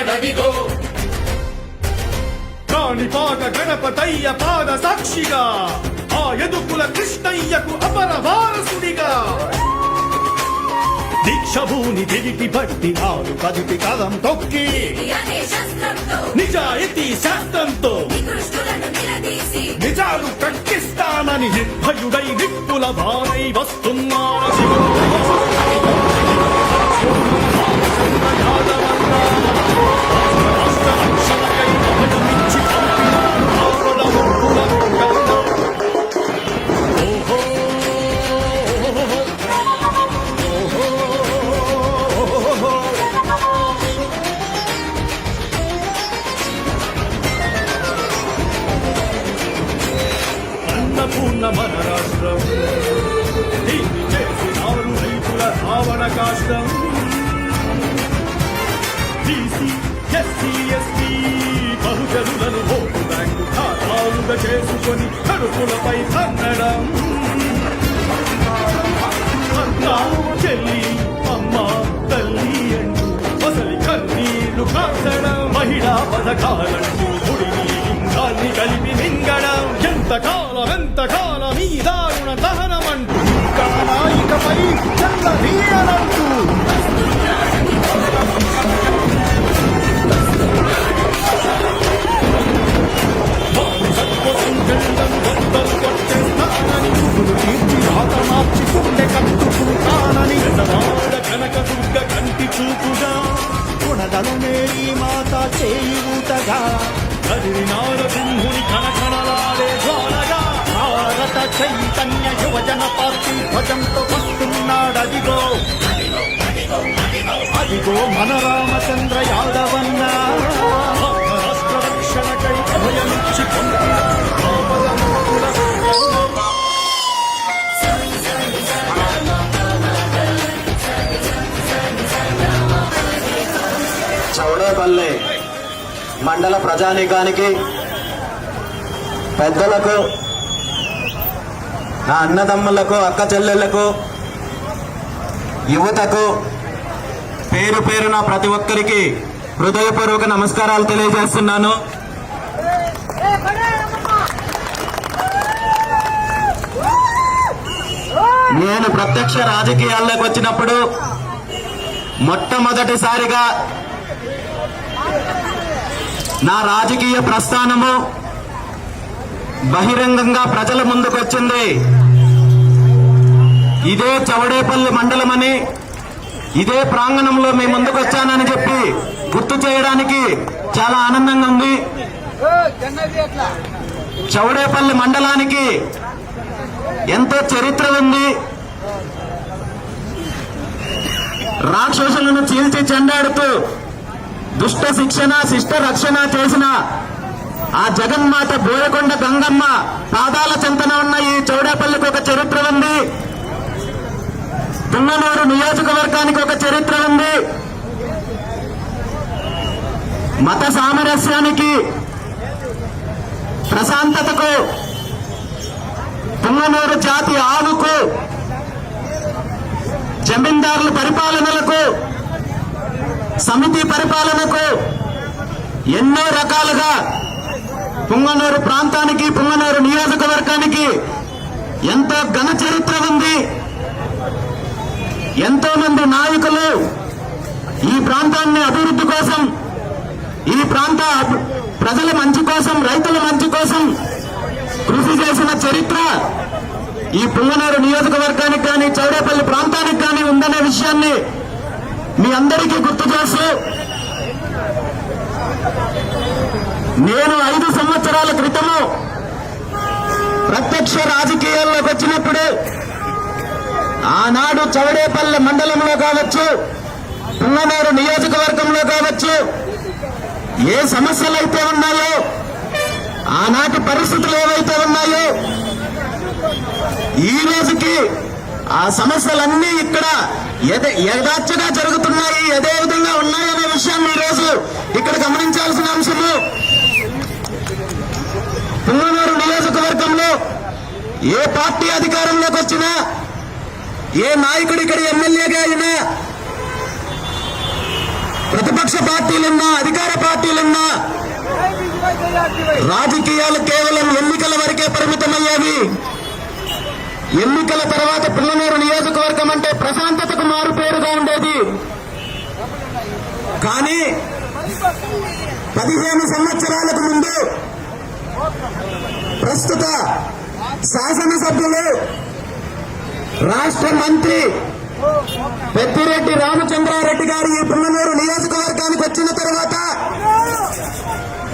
వస్తున్నాడదిగో కాణిపాక గణపతయ్య పాద సాక్షిగా ఆ ఎదుకుల కృష్ణయ్యకు అపర వారసుడిగా. దీక్షభూని దిగిటి పట్టి ఆరు కదిపి కదం తొక్కి నిజాయితీ శాస్త్రంతో నిజాలు ప్రకటిస్తానని నిర్భయుడై నిప్పుల భారై వస్తున్నాడు అన్నపూర్ణ మన రాష్ట్రం. దీన్ని చేసినారు రైతుల రావణ కాష్టం. బీసీ ఎస్సీ ఎస్టీ బహుజనులను ఓటు బ్యాంకు ఖాతాలుగా చేసుకొని కడుపులపై తన్నడం అక్క చెల్లి అమ్మ తల్లి అంటూ అసలు కన్నీళ్ళు కాచడం. మహిళా పథకాలంటూ గుడిని లింగాన్ని కలిపి మింగడం. ఎంత కాలం ఎంత కాలం ఈ దారుణ దహనమంటూ కానాయికపై చల్ల నీయనంటూ బానిసత్వం గెండం గొంతలు కొట్టేస్తానని ముగ్గురు చైతన్య పార్టీ ధ్వజంతో వస్తున్నాడదిగో అదిగో. మన రామచంద్ర యాదవన్న. రక్షణకై అభయమిచ్చి చౌడేపల్లి మండల ప్రజానీకానికి పెద్దలకు నా అన్నదమ్ములకు అక్క చెల్లెళ్ళకు యువతకు పేరు పేరున ప్రతి ఒక్కరికి హృదయపూర్వక నమస్కారాలు తెలియజేస్తున్నాను. నేను ప్రత్యక్ష రాజకీయాల్లోకి వచ్చినప్పుడు మొట్టమొదటిసారిగా నా రాజకీయ ప్రస్థానము బహిరంగంగా ప్రజల ముందుకు వచ్చింది. ఇదే చవడేపల్లి మండలమని ఇదే ప్రాంగణంలో మీ ముందుకు వచ్చానని చెప్పి గుర్తు చేయడానికి చాలా ఆనందంగా ఉంది. చౌడేపల్లి మండలానికి ఎంతో చరిత్ర ఉంది. రాక్షసులను చీల్చి చెండాడుతూ దుష్ట శిక్షణ శిష్ట రక్షణ చేసిన ఆ జగన్మాత బోయకొండ గంగమ్మ పాదాల చెంతన ఉన్న ఈ చౌడేపల్లికి ఒక చరిత్ర ఉంది. పుంగనూరు నియోజకవర్గానికి ఒక చరిత్ర ఉంది. మత సామరస్యానికి ప్రశాంతతకు పుంగనూరు జాతి ఆవుకు జమీందారుల పరిపాలనలకు సమితి పరిపాలనకు ఎన్నో రకాలుగా పుంగనూరు ప్రాంతానికి పుంగనూరు నియోజకవర్గానికి ఎంతో ఘన చరిత్ర ఉంది. ఎంతో మంది నాయకులు ఈ ప్రాంతాన్ని అభివృద్ధి కోసం ఈ ప్రాంత ప్రజల మంచి కోసం రైతుల మంచి కోసం కృషి చేసిన చరిత్ర ఈ పుంగనూరు నియోజకవర్గానికి కానీ చౌడేపల్లి ప్రాంతానికి కానీ ఉందనే విషయాన్ని మీ అందరికీ గుర్తు చేస్తూ నేను ఐదు సంవత్సరాల క్రితము ప్రత్యక్ష రాజకీయాల్లోకి వచ్చినప్పుడు ఆనాడు చవడేపల్లె మండలంలో కావచ్చు పుంగనూరు నియోజకవర్గంలో కావచ్చు ఏ సమస్యలు అయితే ఉన్నాయో ఆనాటి పరిస్థితులు ఏవైతే ఉన్నాయో ఈ రోజుకి ఆ సమస్యలన్నీ ఇక్కడ యథ- యథార్థగా జరుగుతున్నాయి యథే విధంగా ఉన్నాయనే విషయాన్ని ఈరోజు ఇక్కడ గమనించాల్సిన అంశము. పుంగనూరు నియోజకవర్గంలో ఏ పార్టీ అధికారంలోకి వచ్చినా ఏ నాయకుడు ఇక్కడ ఎమ్మెల్యేగా అయినా ప్రతిపక్ష పార్టీలున్నా అధికార పార్టీలున్నా రాజకీయాలు కేవలం ఎన్నికల వరకే పరిమితమయ్యేవి. ఎన్నికల తర్వాత పుల్లనూరు నియోజకవర్గం అంటే ప్రశాంతతకు మారు పేరుగా ఉండేది. కానీ పదిహేను సంవత్సరాలకు ముందు ప్రస్తుత శాసనసభ్యులు రాష్ట్ర మంత్రి పెద్దిరెడ్డి రామచంద్రారెడ్డి గారు ఈ పుల్లనూరు నియోజకవర్గానికి వచ్చిన తర్వాత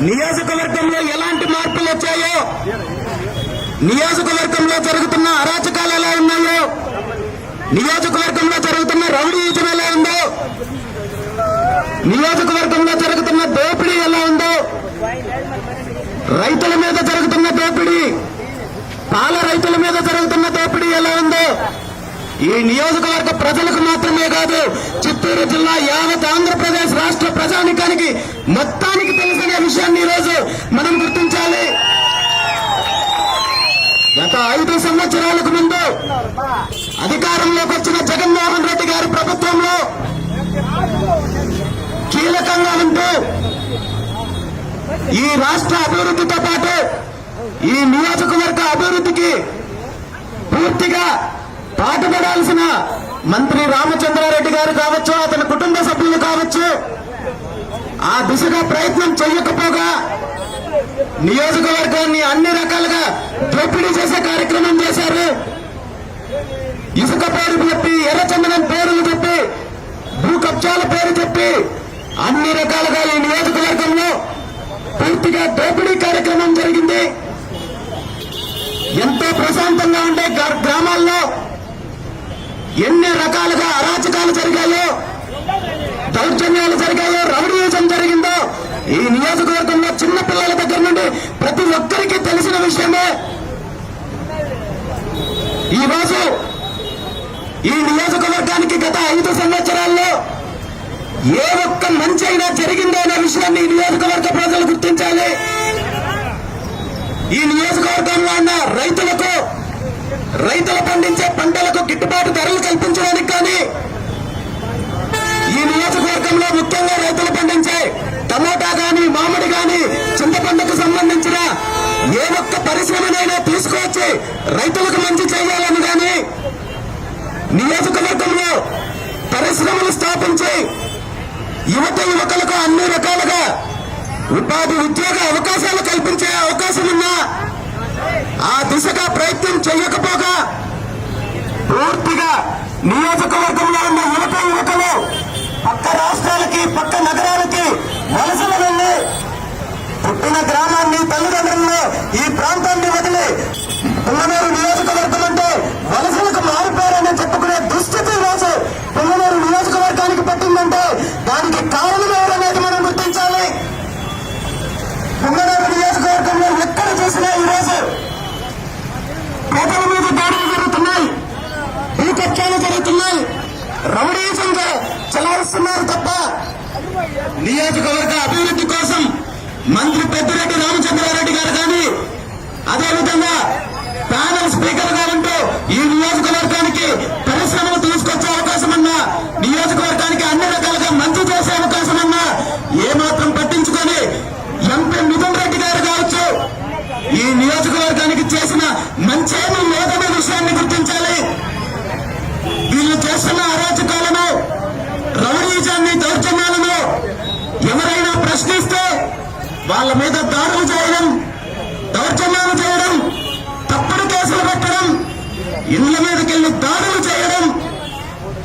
నియోజకవర్గంలో ఎలాంటి మార్పులు వచ్చాయో నియోజకవర్గంలో జరుగుతున్న అరాచకాలు ఎలా ఉన్నాయో నియోజకవర్గంలో జరుగుతున్న రౌడీయుతం ఎలా ఉందో నియోజకవర్గంలో జరుగుతున్న దోపిడీ ఎలా ఉందో రైతుల మీద జరుగుతున్న దోపిడీ. పాల రైతుల మీద జరుగుతున్న దోపిడీ ఎలా ఉందో ఈ నియోజకవర్గ ప్రజలకు మాత్రమే కాదు చిత్తూరు జిల్లా యావత్ ఆంధ్రప్రదేశ్ రాష్ట్ర ప్రజానికానికి మొత్తానికి తెలిసిన విషయాన్ని ఈరోజు మనం గుర్తించాలి. గత ఐదు సంవత్సరాలకు ముందు అధికారంలోకి వచ్చిన జగన్మోహన్ రెడ్డి గారి ప్రభుత్వంలో కీలకంగా ఉంటూ ఈ రాష్ట్ర అభివృద్ధితో పాటు ఈ నియోజకవర్గ అభివృద్ధికి పూర్తిగా పాటుపడాల్సిన మంత్రి రామచంద్రారెడ్డి గారు కావచ్చు అతని కుటుంబ సభ్యులు కావచ్చు ఆ దిశగా ప్రయత్నం చేయకపోగా నియోజకవర్గాన్ని అన్ని రకాలుగా దోపిడీ చేసే కార్యక్రమం చేశారు. ఇసుక పేరు చెప్పి ఎర్రచందనం పేర్లు చెప్పి భూ కబ్జాల పేరు చెప్పి అన్ని రకాలుగా ఈ నియోజకవర్గంలో పూర్తిగా దోపిడీ కార్యక్రమం జరిగింది. ఎంతో ప్రశాంతంగా ఉండే గ్రామాల్లో ఎన్ని రకాలుగా అరాచకాలు జరిగాయో దౌర్జన్యాలు జరిగాయో రౌడీజం జరిగిందో ఈ నియోజకవర్గంలో చిన్న పిల్లల దగ్గర నుండి ప్రతి ఒక్కరికి తెలిసిన విషయమే. ఈ ఈ నియోజకవర్గానికి గత ఐదు సంవత్సరాల్లో ఏ ఒక్క మంచి అయిన జరిగిందో అనే విషయాన్ని ఈ నియోజకవర్గ ప్రజలు గుర్తించాలి ఈ నియోజకవర్గంలో ఉన్న రైతులకు రైతులు పండించే పంటలకు గిట్టుబాటు ధరలు కల్పించడానికి కానీ ఈ నియోజకవర్గంలో ముఖ్యంగా రైతులు పండించే టమోటా కానీ మామిడి కానీ చింతపండుకు సంబంధించిన ఏ ఒక్క పరిశ్రమనైనా తీసుకువచ్చి రైతులకు మంచి చేయాలని కానీ నియోజకవర్గంలో పరిశ్రమలు స్థాపించి యువత యువకులకు అన్ని రకాలుగా ఉపాధి ఉద్యోగ అవకాశాలు కల్పించే అవకాశం ఉన్నా ఆ దిశగా ప్రయత్నం చేయకపోగా పూర్తిగా నియోజకవర్గంలో ఉన్న యువత యువకులు పక్క రాష్ట్రాలకి పక్క నగరాలకి వలసలు వెళ్ళి పుట్టిన గ్రామాన్ని తల్లిదండ్రులను ఈ ప్రాంతాన్ని వదిలి పుల్లనూరు నియోజకవర్గం అంటే వలసలకు మారిపోయారని చెప్పుకునే దుస్థితి రోజు పుల్లనూరు నియోజకవర్గానికి పట్టిందంటే దానికి కారణం ఎవరనేది మనం గుర్తించాలి పుల్లనూరు నియోజకవర్గంలో ఎక్కడ చూసినా ఈ రోజు పేదల మీద దాడులు జరుగుతున్నాయి భూకబ్జాలు రమణీయంగా రౌడీజంగా తప్ప నియోజకవర్గ అభివృద్ధి కోసం మంత్రి పెద్దిరెడ్డి రామచంద్రారెడ్డి గారు కానీ అదేవిధంగా ప్యానల్ స్పీకర్గా ఉంటూ ఈ నియోజకవర్గానికి పరిశ్రమలు తీసుకొచ్చే అవకాశం అన్నా నియోజకవర్గానికి అన్ని రకాలుగా మంచి చేసే అవకాశం ఉన్నా ఏమాత్రం పట్టించుకొని ఎంపీ మిథున్ రెడ్డి గారు కావచ్చు ఈ నియోజకవర్గానికి చేసిన మంచేమీ లేదనే విషయాన్ని గుర్తించాలి వీళ్ళు చేస్తున్న అరాచకాలను రౌడీజాన్ని దౌర్జన్యాలను ఎవరైనా ప్రశ్నిస్తే వాళ్ళ మీద దాడులు చేయడం దౌర్జన్యాలు చేయడం తప్పుడు కేసులు పెట్టడం ఇళ్ళ మీదకెళ్ళి దాడులు చేయడం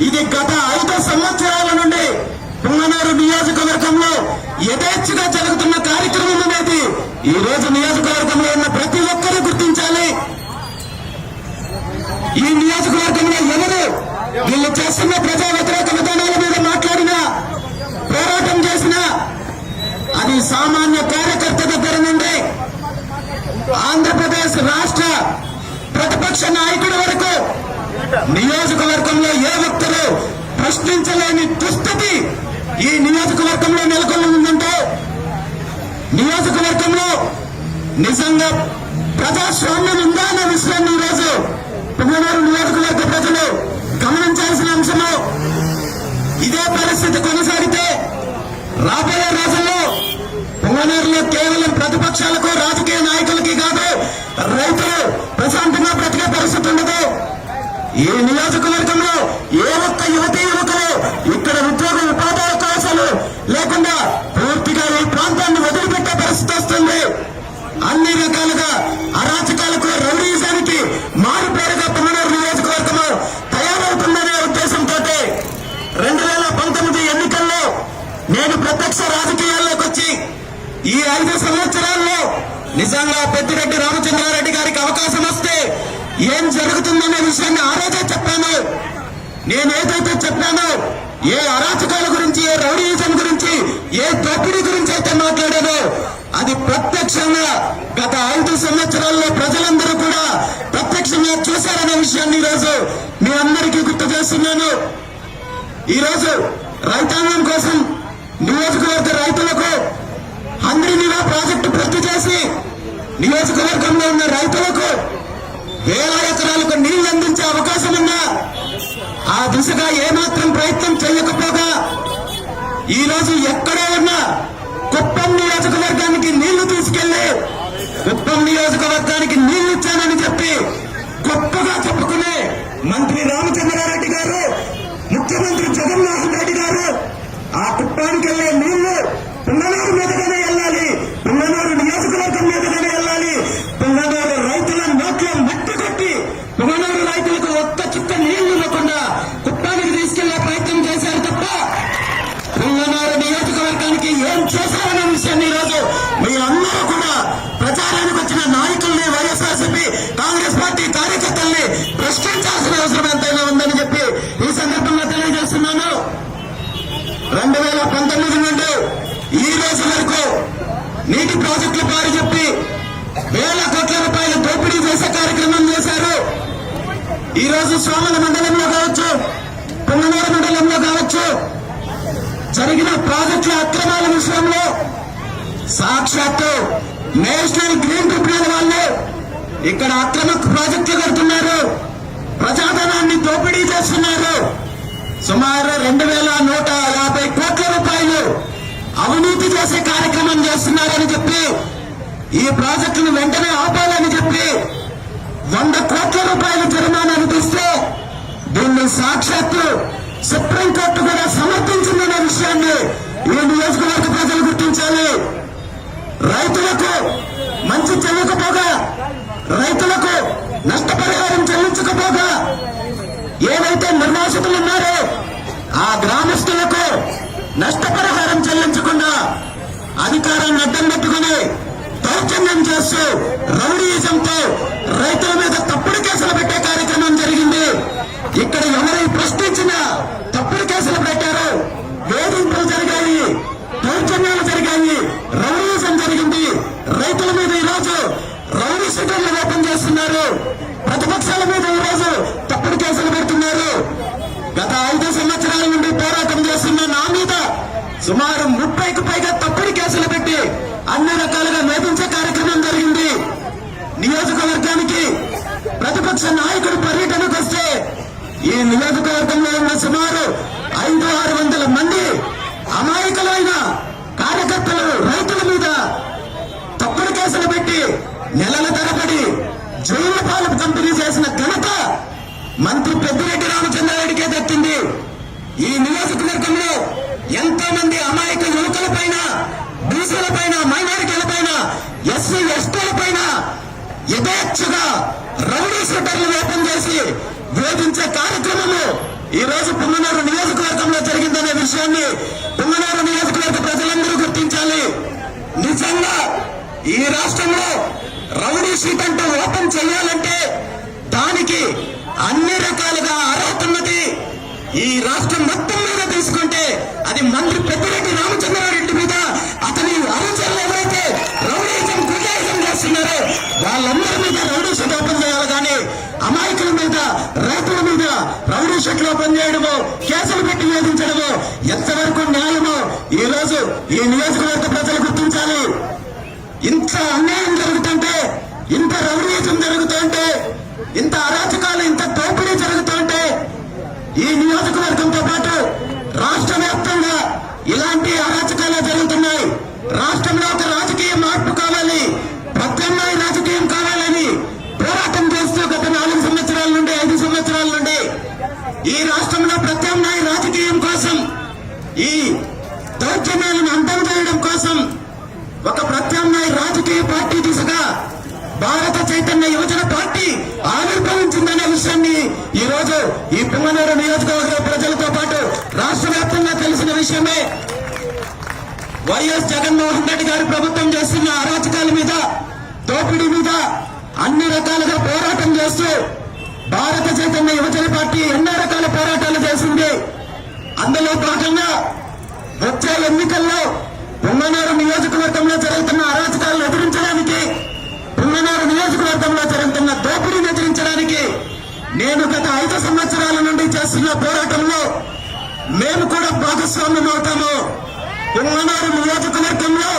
ఇది గత ఐదు సంవత్సరాల నుండి పుంగనూరు నియోజకవర్గంలో యథేచ్ఛగా జరుగుతున్న కార్యక్రమం అనేది ఈ రోజు నియోజకవర్గంలో ఉన్న ప్రతి ఒక్కరూ గుర్తించాలి. ఈ నియోజకవర్గంలో ఎవరు వీళ్ళు చేస్తున్న ప్రజా వ్యతిరేక విధానం మీద మాట్లాడినా పోరాటం చేసినా అది సామాన్య కార్యకర్త దగ్గర నుండి ఆంధ్రప్రదేశ్ రాష్ట్ర ప్రతిపక్ష నాయకుడి వరకు నియోజకవర్గంలో ఏ వ్యక్తులు ప్రశ్నించలేని దుస్థితి ఈ నియోజకవర్గంలో నెలకొని ఉందంటే నియోజకవర్గంలో నిజంగా ప్రజాస్వామ్యం ఉందా అనే విషయాన్ని ఈరోజు పుంగనూరు నియోజకవర్గ ప్రజలు గమనించాల్సిన అంశము. ఇదే పరిస్థితి కొనసాగితే రాబోయే రోజుల్లో పుంగనూరులో కేవలం ప్రతిపక్షాలకు రాజకీయ నాయకులకి కాదు రైతులు ప్రశాంతంగా బ్రతికే పరిస్థితి ఉండదు. ఈ నియోజకవర్గంలో ఏ ఒక్క యువతీ యువకులు ఇక్కడ ఉద్యోగ ఉపాధి అవకాశాలు లేకుండా పూర్తిగా ఈ ప్రాంతాన్ని వదిలిపెట్టే పరిస్థితి వస్తుంది. అన్ని రకాలుగా అరాచకాలకు రౌడీజానికి మారు పేరుగా పుంగనూరు నియోజకవర్గము తయారవుతుందనే ఉద్దేశంతో రెండు వేల పంతొమ్మిది ఎన్నికల్లో నేను ప్రత్యక్ష రాజకీయాల్లోకి వచ్చి ఈ ఐదు సంవత్సరాల్లో నిజంగా పెద్దిరెడ్డి రామచంద్రారెడ్డి గారికి అవకాశం వస్తే ఏం జరుగుతుందనే విషయాన్ని ఆ రోజే చెప్పాను. నేను ఏదైతే చెప్పానో ఏ అరాచకాల గురించి ఏ రౌడీయిజం గురించి ఏ దోపిడీ గురించి అయితే మాట్లాడానో అది ప్రత్యక్షంగా గత ఐదు సంవత్సరాల్లో ప్రజలందరూ కూడా ప్రత్యక్షంగా చూశారనే విషయాన్ని ఈరోజు మీ అందరికీ గుర్తు చేస్తున్నాను. ఈరోజు రైతాంగం కోసం నియోజకవర్గ రైతులకు హంద్రీనివా ప్రాజెక్టు పూర్తి చేసి నియోజకవర్గంలో ఉన్న రైతులకు వేల ఎకరాలకు నీళ్ళు అందించే అవకాశం ఉన్నా ఆ దిశగా ఏమాత్రం ప్రయత్నం చేయకపోగా ఈ రోజు ఎక్కడో ఉన్న కుప్పం నియోజకవర్గానికి నీళ్ళు తీసుకెళ్ళి కుప్పం నియోజకవర్గానికి నీళ్ళు ఇచ్చానని చెప్పి గొప్పగా చెప్పుకునే మంత్రి రామచంద్ర వేల కోట్ల రూపాయలు దోపిడీ చేసే కార్యక్రమం చేశారు. ఈ రోజు సోమల మండలంలో కావచ్చు పుంగనూరు మండలంలో కావచ్చు జరిగిన ప్రాజెక్టుల అక్రమాల విషయంలో సాక్షాత్తు నేషనల్ గ్రీన్ ట్రిబ్యునల్ వాళ్ళు ఇక్కడ అక్రమ ప్రాజెక్టులు కడుతున్నారు. ప్రజాధనాన్ని దోపిడీ చేస్తున్నారు. సుమారు రెండు వేల నూట యాభై కోట్ల రూపాయలు అవినీతి చేసే కార్యక్రమం చేస్తున్నారని చెప్పి ఈ ప్రాజెక్టును వెంటనే ఆపాలని చెప్పి వంద కోట్ల రూపాయల జరిమానా విధిస్తే దీన్ని సాక్షాత్తు సుప్రీంకోర్టు కూడా సమర్థించిందనే విషయాన్ని ఈ నియోజకవర్గ ప్రజలు గుర్తించాలి. రైతులకు మంచి చెల్లకపోగా రైతులకు నష్టపరిహారం చెల్లించకపోగా ఏవైతే నిర్వాసితులు ఉన్నారో ఆ గ్రామస్తులకు నష్టపరిహారం చెల్లించకుండా అధికారాన్ని అడ్డం పెట్టుకుని దౌర్జన్యం చేస్తూ రౌడీయిజంతో రైతుల మీద తప్పుడు కేసులు పెట్టే కార్యక్రమం జరిగింది. ఇక్కడ ఎవరై ప్రశ్నించినా తప్పుడు కేసులు పెట్టారు. వేధింపులు జరిగాయి దౌర్జన్యాలు జరిగాయి రౌడీయిజం జరిగింది. రైతుల మీద ఈరోజు రౌడీ షీటర్లు ఓపెన్ చేస్తున్నారు. ప్రతిపక్షాల మీద ఈరోజు తప్పుడు కేసులు పెడుతున్నారు. గత ఐదు సంవత్సరాల నుండి పోరాటం చేస్తున్న నా మీద సుమారు ముప్పైకి పైగా తప్పుడు కేసులు పెట్టి అన్ని రకాలుగా మేధించే కార్యక్రమం జరిగింది. నియోజకవర్గానికి ప్రతిపక్ష నాయకుడు పర్యటనకు వస్తే ఈ నియోజకవర్గంలో ఉన్న సుమారు ఐదు ఆరు వందల మంది అమాయకులైన కార్యకర్తలు రైతుల మీద తప్పుడు కేసులు పెట్టి నెలల తరబడి జైలు పాలు కంపెనీ చేసిన ఘనత మంత్రి పెద్దిరెడ్డి రామచంద్రారెడ్డికే దక్కింది ఈ నియోజకవర్గంలో ఎంతో మంది అమాయక యువకుల పైన బీసీల పైన మైనారిటీల పైన ఎస్సీ ఎస్టీల పైన యథేచ్ఛగా రౌడీ షూటర్లు ఓపెన్ చేసి వేధించే కార్యక్రమము ఈ రోజు పుంగనూరు నియోజకవర్గంలో జరిగిందనే విషయాన్ని పుంగనూరు నియోజకవర్గ ప్రజలందరూ గుర్తించాలి నిజంగా ఈ రాష్ట్రంలో రౌడీ షీట్ అంటూ ఓపెన్ చేయాలంటే దానికి అన్ని రకాలుగా అర్హత ఉన్నది ఈ రాష్ట్రం మొత్తం మీద తీసుకుంటే అది మంత్రి పెద్దిరెడ్డి రామచంద్రారెడ్డి మీద అతని అనుచరులు ఎవరైతే రౌడీజం గుండాయిజం చేస్తున్నారో వాళ్ళందరి మీద రౌడీ షీట్ ఓపెన్ చేయాలి కానీ అమాయకుల మీద రైతుల మీద రౌడీ షీట్లు ఓపెన్ చేయడము కేసులు పెట్టి వేధించడము గుర్తించడము ఎంతవరకు న్యాయమో ఈ రోజు ఈ నియోజకవర్గ ప్రజలు గుర్తించాలి ఇంత అన్యాయం జరుగుతుంటే ఇంత రౌడీజం జరుగుతుంటే ఇంత అరాచకాలు ఇంత దోపిడీ జరుగుతుంటే ఈ నియోజకవర్గంతో పాటు రాష్ట్ర వ్యాప్తంగా ఇలాంటి అరాచకాలు జరుగుతున్నాయి రాష్ట్రంలో ఒక రాజకీయ మార్పు కావాలి ప్రత్యామ్నాయ రాజకీయం కావాలని పోరాటం చేస్తూ గత నాలుగు సంవత్సరాల నుండి ఐదు సంవత్సరాల నుండి ఈ రాష్ట్రంలో ప్రత్యామ్నాయ రాజకీయం కోసం ఈ దౌర్జన్యాలను అంతం చేయడం కోసం ఒక ప్రత్యామ్నాయ రాజకీయ పార్టీ దిశగా భారత చైతన్య యువజన పార్టీ ఆవిర్భవించిందనే విషయాన్ని ఈ రోజు ఈ పుంగనూరు నియోజకవర్గ ప్రజలతో పాటు రాష్ట్ర వ్యాప్తంగా తెలిసిన విషయమే. వైఎస్ జగన్మోహన్ రెడ్డి గారి ప్రభుత్వం చేస్తున్న అరాచకాల మీద దోపిడీ మీద అన్ని రకాలుగా పోరాటం చేస్తూ భారత చైతన్య యువజన పార్టీ ఎన్నో రకాల పోరాటాలు చేసింది. అందులో భాగంగా వచ్చే ఎన్నికల్లో పుంగనూరు నియోజకవర్గంలో జరుగుతున్న అరాచకాలను ఎదిరించడానికి పుంగనూరు నియోజకవర్గంలో జరుగుతున్న దోపిడీని ఎదిరించడానికి నేను గత ఐదు సంవత్సరాల నుండి చేస్తున్న పోరాటంలో మేము కూడా భాగస్వామ్యం అవుతాము. పుంగనూరు నియోజకవర్గంలో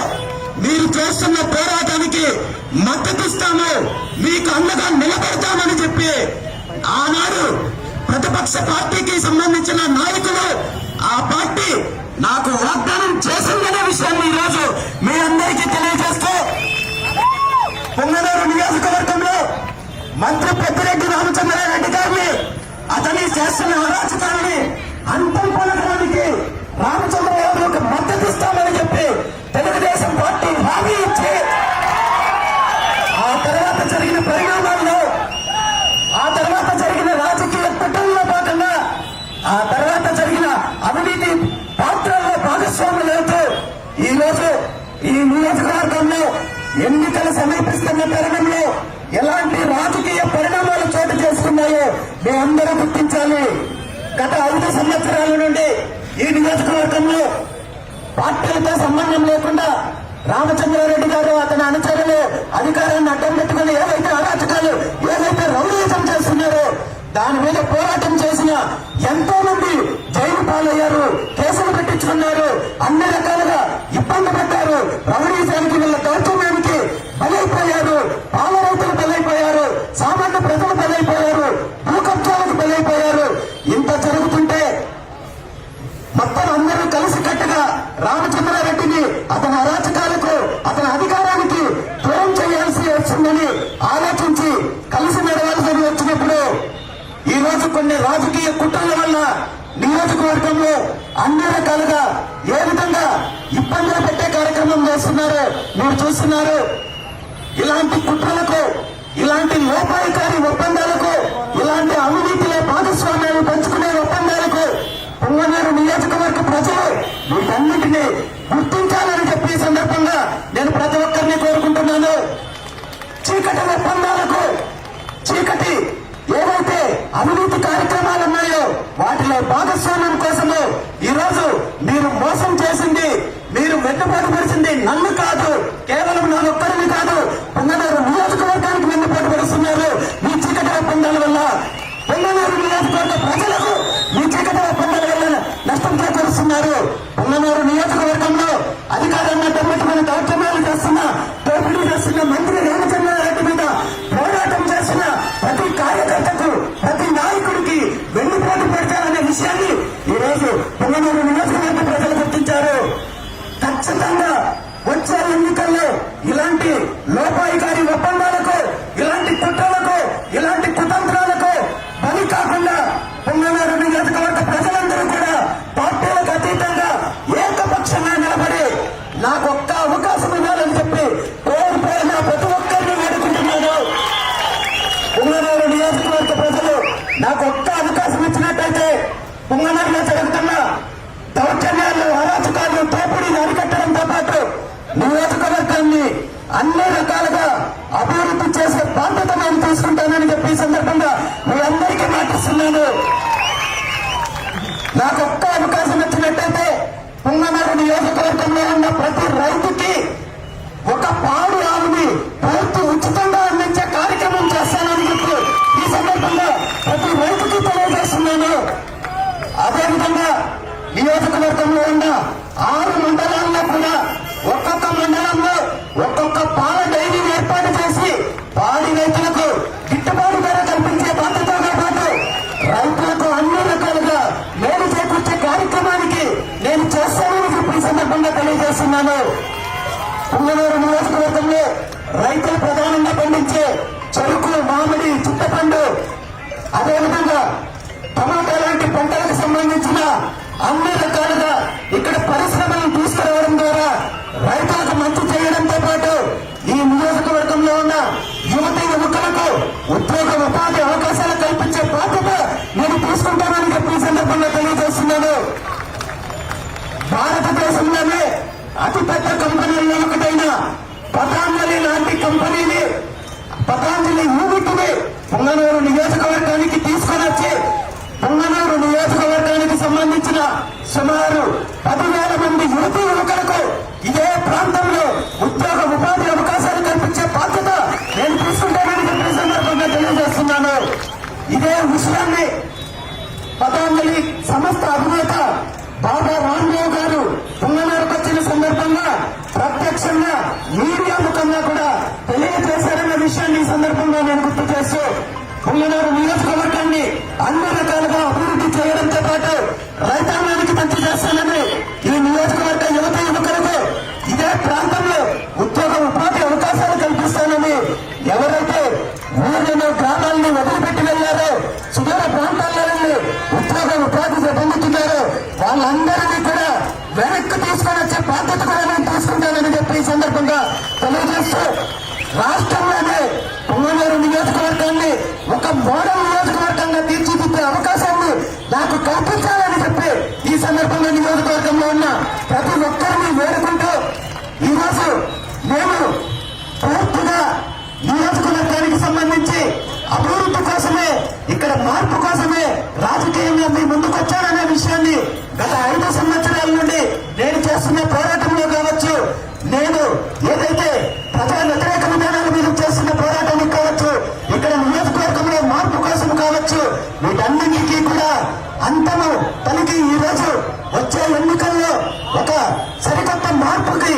మీరు చేస్తున్న పోరాటానికి మద్దతిస్తాము మీకు అండగా నిలబడతామని చెప్పి ఆనాడు ప్రతిపక్ష పార్టీకి సంబంధించిన నాయకులు ఆ పార్టీ నాకు వాగ్దానం చేసిందనే విషయాన్ని ఈరోజు మీ అందరికీ తెలియజేస్తూ పొంగనూరు నియోజకవర్గంలో మంత్రి పెద్దిరెడ్డి రామచంద్రారెడ్డి గారిని అతని చేస్తున్న అరాచకాన్ని అంతం పలకడానికి రామచంద్రరావుకు మద్దతు ఇస్తామని చెప్పి తెలుగుదేశం పార్టీ హామీ ఇచ్చి ఆ తర్వాత జరిగిన పరిణామాల్లో ఆ తర్వాత జరిగిన రాజకీయ కుటుంబంలో భాగంగా ఆ తర్వాత జరిగిన అవినీతి పాత్రల్లో భాగస్వాములవుతూ ఈ రోజు ఈ నియోజకవర్గంలో ఎన్నికలు సమీపిస్తున్న తరుణంలో ఎలాంటి రాజకీయ పరిణామాలు చోటు చేసుకున్నాయో మేమందరూ గుర్తించాలి. గత ఐదు సంవత్సరాల నుండి ఈ నియోజకవర్గంలో పార్టీలతో సంబంధం లేకుండా రామచంద్రారెడ్డి గారు అతని అనుచరులు అధికారాన్ని అడ్డం పెట్టుకుని ఏవైతే అరాచకాలు ఏవైతే రౌడీజం చేస్తున్నారో దాని మీద పోరాటం చేసిన ఎంతో మంది జైలు పాలయ్యారు కేసులు పెట్టించుకున్నారు అన్ని రకాలుగా ఇబ్బంది పెట్టారు రౌడీజానికి వీళ్ళ దౌర్జన్యానికి బలైపోయారు పాల రైతులు బలైపోయారు సామాన్య ప్రజలు బలైపోయారు భూకబ్జాలకు బలైపోయారు ఇంత జరుగుతుంటే మొత్తం అందరూ కలిసి కట్టుగా రామచంద్రారెడ్డిని అతని అరాచకాలకు అతని అధికారానికి దూరం చేయాల్సి వచ్చిందని ఆలోచించి కలిసి నడవాల్సి వచ్చినప్పుడు ఈ రోజు కొన్ని రాజకీయ కుట్రల వల్ల నియోజకవర్గంలో అన్ని రకాలుగా ఏ విధంగా ఇబ్బందులు పెట్టే కార్యక్రమం చేస్తున్నారో మీరు చూస్తున్నారు. ఇలాంటి కుట్రలకు ఇలాంటి లోపాయికారి ఒప్పందాలకు ఇలాంటి అవినీతిలో భాగస్వామ్యాలు పంచుకునే ఒప్పందాలకు పొంగనూరు నియోజకవర్గ ప్రజలు వీటన్నిటినీ గుర్తించాలని చెప్పి సందర్భంగా నేను ప్రతి ఒక్కరిని కోరుకుంటున్నాను. చీకటి ఒప్పందాలకు చీకటి ఏవైతే అవినీతి కార్యక్రమాలు ఉన్నాయో వాటిలో భాగస్వామ్యం కోసము ఈ రోజు మీరు మోసం చేసింది మీరు వెన్నుపాటు నన్ను కాదు కేవలం నా ఒక్కరిని కాదు పొంగనూరు నియోజకవర్గానికి వెన్నుపాటు మీ చీకటి ఒప్పందాల వల్ల పొంగనూరు నియోజకవర్గ ప్రజలకు మీ చీకటి ఒప్పందాల వల్ల నష్టం చేకూరుస్తున్నారు. పొంగనూరు నియోజకవర్గంలో అధికారాన్ని అన్ని రకాలుగా అదేవిధంగా టమాటా లాంటి పంటలకు సంబంధించిన అన్ని రకాలుగా ఇక్కడ పరిశ్రమలను తీసుకురావడం ద్వారా రైతులకు మంచి చేయడంతో పాటు ఈ నియోజకవర్గంలో ఉన్న యువతి యువకులకు ఉద్యోగ ఉపాధి అవకాశాలు కల్పించే బాధ్యత నేను తీసుకుంటానని చెప్పి సందర్భంగా తెలియజేస్తున్నాను. భారతదేశంలోనే అతిపెద్ద కంపెనీల్లో ఒకటైన పతాంజలి లాంటి కంపెనీని పతాంజలి యూనిట్ని పొంగనూరు నియోజకవర్గానికి తీసుకుని వచ్చి పొంగనూరు నియోజకవర్గానికి సంబంధించిన సుమారు పదివేల మంది యువతి యువకులకు ఇదే ప్రాంతంలో ఉద్యోగ ఉపాధి అవకాశాలు కల్పించే బాధ్యత నేను తీసుకుంటానని చెప్పిన సందర్భంగా తెలియజేస్తున్నాను. ఇదే విషయాన్ని పతాంజలి సంస్థ అధినేత బాబా రామ్దేవ్ గారు పొంగనూరు ప్రత్యక్షంగా మీడియా ముఖంగా కూడా తెలియజేశారన్న విషయాన్ని ఈ సందర్భంగా నేను గుర్తు చేస్తూ పుల్లనూరు నియోజకవర్గాన్ని అన్ని రకాలుగా అభివృద్ధి చేయడంతో పాటు రైతాంగానికి మంచి చేస్తానని ఈ నియోజకవర్గ యువత యువకులకు ఇదే ప్రాంతంలో ఉద్యోగ ఉపాధి అవకాశాలు కల్పిస్తానని ఎవరైతే ఊళ్ళను గ్రామాలను వదిలిపెట్టి వెళ్ళారో సుదూర ప్రాంతాల్లో వెళ్ళి ఉద్యోగ ఉపాధి పొందుతున్నారో వాళ్ళందరినీ కూడా వెనక్కి తీసుకొని వచ్చే బాధ్యత కూడా నేను తీసుకుంటానని చెప్పి ఈ సందర్భంగా తెలియజేస్తూ రాష్ట్రంలోనే పొంగనూరు నియోజకవర్గాన్ని ఒక మోడల్ నియోజకవర్గంగా తీర్చిదిద్దే అవకాశాన్ని నాకు కల్పించాలని చెప్పి ఈ సందర్భంగా నియోజకవర్గంలో ఉన్న ప్రతి ఒక్కరిని వేడుకుంటూ ఈరోజు మేము పూర్తిగా నియోజకవర్గానికి సంబంధించి అభివృద్ధి కోసమే ఇక్కడ మార్పు కోసమే రాజకీయంగా మీ ముందుకొచ్చాననే విషయాన్ని గత ఐదు సంవత్సరాల నుండి నేను చేస్తున్న పోరాటం కావచ్చు నేను ఏదైతే ప్రజా వ్యతిరేక విధానాల మీద చేస్తున్న పోరాటానికి కావచ్చు ఇక్కడ నియోజకవర్గంలో మార్పు కోసం కావచ్చు వీటన్నిటికీ కూడా తనకి ఈ రోజు వచ్చే ఎన్నికల్లో ఒక సరికొత్త మార్పుకి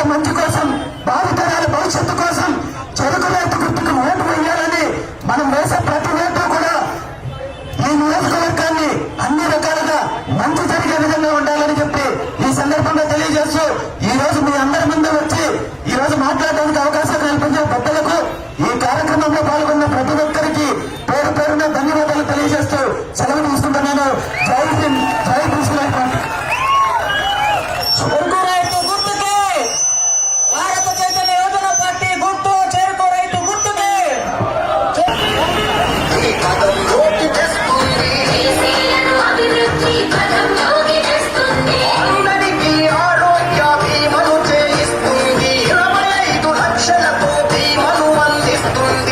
తరాల మంచి కోసం భావితరాల భవిష్యత్తు కోసం చెరుకు రైతు గుర్తుకు ఓటు వేయాలని మనం వేసే ప్రతి ఓటు కూడా ఈ నియోజకవర్గాన్ని అన్ని రకాలుగా మంచి జరిగే విధంగా ఉండాలని చెప్పి ఈ సందర్భంగా తెలియజేస్తూ ఈ రోజు మీ అందరి ముందు వచ్చి ఈ రోజు మాట్లాడడానికి అవకాశం కల్పించే పెద్దలకు ఈ కార్యక్రమంలో పాల్గొన్న ప్రతి ఒక్కరికి పేరు పేరున ధన్యవాదాలు తెలియజేస్తూ సెలవు తీసుకుంటున్నాను. 안 돌아가는